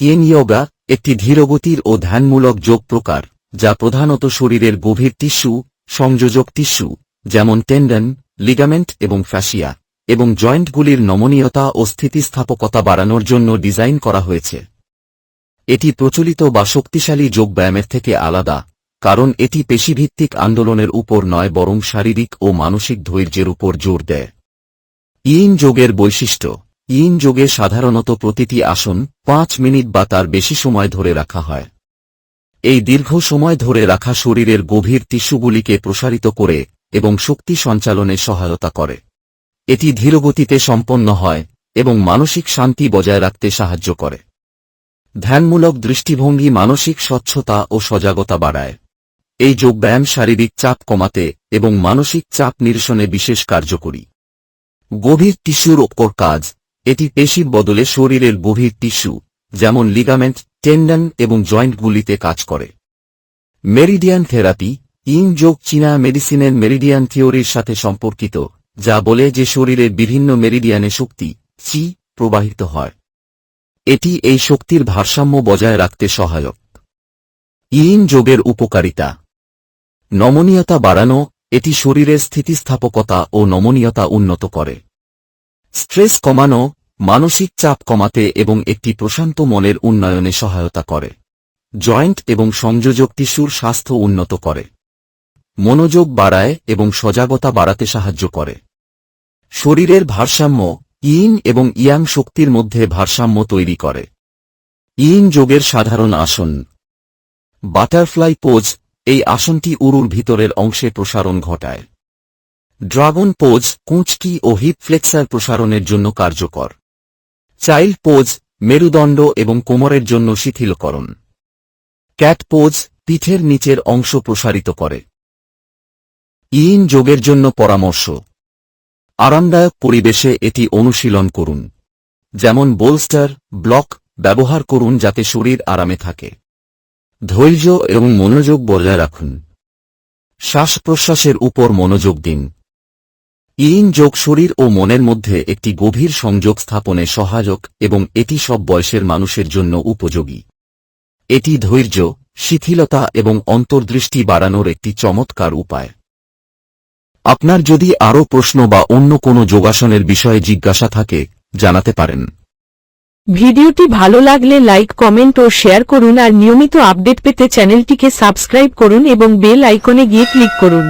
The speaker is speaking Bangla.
ইয়েন ইয়োগা, একটি ধীরগতির ও ধ্যানমূলক যোগ প্রকার, যা প্রধানত শরীরের গভীর টিস্যু, সংযোজক টিস্যু, যেমন টেন্ডন, লিগামেন্ট এবং ফ্যাসিয়া, এবং জয়েন্টগুলির নমনীয়তা ও স্থিতিস্থাপকতা বাড়ানোর জন্য ডিজাইন করা হয়েছে। এটি প্রচলিত বা শক্তিশালী যোগব্যায়ামের থেকে আলাদা, কারণ এটি পেশিভিত্তিক আন্দোলনের উপর নয়, বরং শারীরিক ও মানসিক ধৈর্যের উপর জোর দেয়। ইন যোগের বৈশিষ্ট্য ইন যোগে সাধারণত প্রতিটি আসন পাঁচ মিনিট বা তার বেশি সময় ধরে রাখা হয়। এই দীর্ঘ সময় ধরে রাখা শরীরের গভীর টিস্যুগুলিকে প্রসারিত করে এবং শক্তি সঞ্চালনে সহায়তা করে। এটি ধীরগতিতে সম্পন্ন হয় এবং মানসিক শান্তি বজায় রাখতে সাহায্য করে। ধ্যানমূলক দৃষ্টিভঙ্গি, মানসিক স্বচ্ছতা ও সজাগতা বাড়ায়। এই যোগব্যায়াম শারীরিক চাপ কমাতে এবং মানসিক চাপ নিরসনে বিশেষ কার্যকরী। গভীর টিস্যুর ওপর কাজ এটি পেশির বদলে শরীরের গভীর টিস্যু, যেমন লিগামেন্ট টেন্ডন এবং জয়েন্টগুলিতে কাজ করে। মেরিডিয়ান থেরাপি ইন যোগ চীনা মেডিসিনের মেরিডিয়ান থিওরির সাথে সম্পর্কিত, যা বলে যে শরীরের বিভিন্ন মেরিডিয়ানে শক্তি চি প্রবাহিত হয়। এটি এই শক্তির ভারসাম্য বজায় রাখতে সহায়ক। ইন যোগের উপকারিতা। নমনীয়তা বাড়ানো, এটি শরীরের স্থিতিস্থাপকতা ও নমনীয়তা উন্নত করে। স্ট্রেস কমানো মানসিক চাপ কমাতে এবং একটি প্রশান্ত মনের উন্নয়নে সহায়তা করে। জয়েন্ট এবং সংযোজক টিস্যুর স্বাস্থ্য উন্নত করে। মনোযোগ বাড়ায় এবং সজাগতা বাড়াতে সাহায্য করে। শরীরের ভারসাম্য, ইন এবং ইয়াং শক্তির মধ্যে ভারসাম্য তৈরি করে। ইন যোগের সাধারণ আসন। বাটারফ্লাই পোজ, এই আসনটি উরুর ভিতরের অংশে প্রসারণ ঘটায়। ড্রাগন পোজ, কুঁচকি ও হিপ ফ্লেক্সার প্রসারণের জন্য কার্যকর। চাইল্ড পোজ, মেরুদণ্ড এবং কোমরের জন্য শিথিলকরণ। ক্যাট পোজ, পিঠের নিচের অংশ প্রসারিত করে। ইন যোগের জন্য পরামর্শ। আরামদায়ক পরিবেশে এটি অনুশীলন করুন। যেমন বোলস্টার, ব্লক ব্যবহার করুন যাতে শরীর আরামে থাকে। ধৈর্য এবং মনোযোগ বজায় রাখুন। শ্বাস প্রশ্বাসের উপর মনোযোগ দিন। ইন যোগ শরীর ও মনের মধ্যে একটি গভীর সংযোগ স্থাপনে সহায়ক এবং এটি সব বয়সের মানুষের জন্য উপযোগী। এটি ধৈর্য, শিথিলতা এবং অন্তর্দৃষ্টি বাড়ানোর একটি চমৎকার উপায়। আপনার যদি আরও প্রশ্ন বা অন্য কোনো যোগাসনের বিষয়ে জিজ্ঞাসা থাকে, জানাতে পারেন। ভিডিওটি ভালো লাগলে লাইক, কমেন্ট ও শেয়ার করুন আর নিয়মিত আপডেট পেতে চ্যানেলটিকে সাবস্ক্রাইব করুন এবং বেল আইকনে গিয়ে ক্লিক করুন।